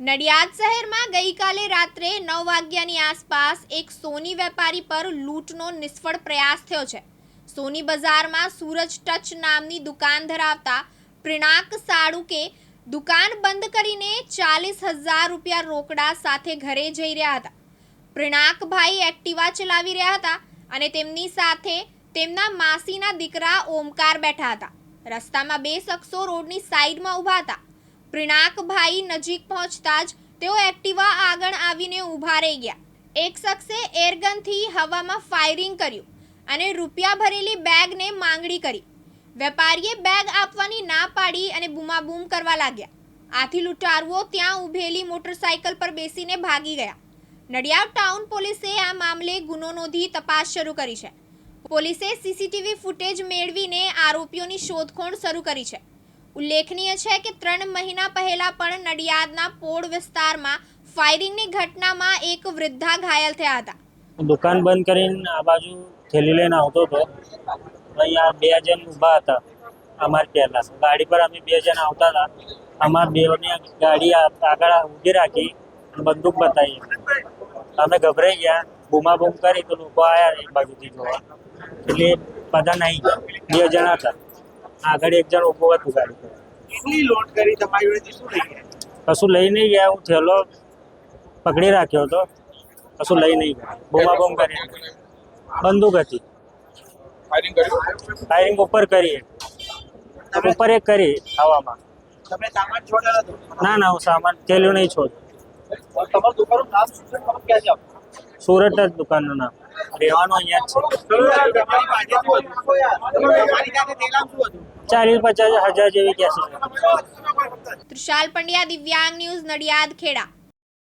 નડિયાદ શહેરમાં ગઈકાલે રાત્રે નવ વાગ્યાની આસપાસ એક સોની વેપારી પર લૂંટનો નિષ્ફળ પ્રયાસ થયો છે. સોની બજારમાં સૂરજ ટચ નામની દુકાન ધરાવતા પ્રિણાક સાડુકે દુકાન બંધ કરીને ચાલીસ હજાર રૂપિયા રોકડા સાથે ઘરે જઈ રહ્યા હતા. પ્રિણાકભાઈ એક્ટિવા ચલાવી રહ્યા હતા અને તેમની સાથે તેમના માસીના દીકરા ઓમકાર બેઠા હતા. રસ્તામાં બે શખ્સો રોડની સાઈડમાં ઊભા હતા. પ્રિણાકભાઈ નજીક પહોંચતા જ તેઓ એક્ટિવા આગળ આવીને ઊભા રહી ગયા. એક શખ્સે એરગનથી હવામાં ફાયરિંગ કર્યું અને રૂપિયા ભરેલી બેગને માંગણી કરી. વેપારીએ બેગ આપવાની ના પાડી અને બૂમાબૂમ કરવા લાગ્યા. આથી લૂંટારુઓ ત્યાં ઊભેલી મોટરસાયકલ પર બેસીને ભાગી ગયા. નડિયાદ ટાઉન પોલીસે આ મામલે ગુનો નોંધી તપાસ શરૂ કરી છે. પોલીસે સીસીટીવી ફૂટેજ મેળવીને આરોપીઓની શોધખોળ શરૂ કરી છે. ઉલ્લેખનીય છે કે ત્રણ મહિના પહેલા પણ નડિયાદના પોળ વિસ્તારમાં ફાયરિંગની ઘટનામાં એક વૃદ્ધા ઘાયલ થયા હતા. દુકાન બંધ કરીને આ બાજુ થેલી લઈને આવતો હતો. અહીંયા બે જણ ઊભા હતા. અમારી પહેલા ગાડી પર અમે બે જણ આવતા હતા. અમારા બેઓની ગાડી આગળ ઊભી રાખી બંદૂક બતાવી. અમે ગભરાઈ ગયા. બૂમાબૂમ કરી તો લોકો આવ્યા એક બાજુથી જોવા. એટલે બધા નહીં, બે જણ હતા. આગળ એક જણ ઊભો હતું ગાડી કેટલી લોટ કરી તમારી જોડેથી શું લઈ ગયા? કશું લઈ નહીં ગયા હું થેલો પકડી રાખ્યો હતો. કશું લઈ નહીં ગયા. બૂમાબૂમ કરી. બંદૂક હતી. ફાયરિંગ ઉપર કરી. ઉપર એક કરી હવામાં ના ના હું સામાન કેલ્યું નહીં છોડ? સુરત જ દુકાનનું નામ. રહેવાનું અહીંયા છે? ચાલીસ પચાસ હજાર જેવી કેસી છે પંડ્યા દિવ્યાંગ ન્યૂઝ નડિયાદ ખેડા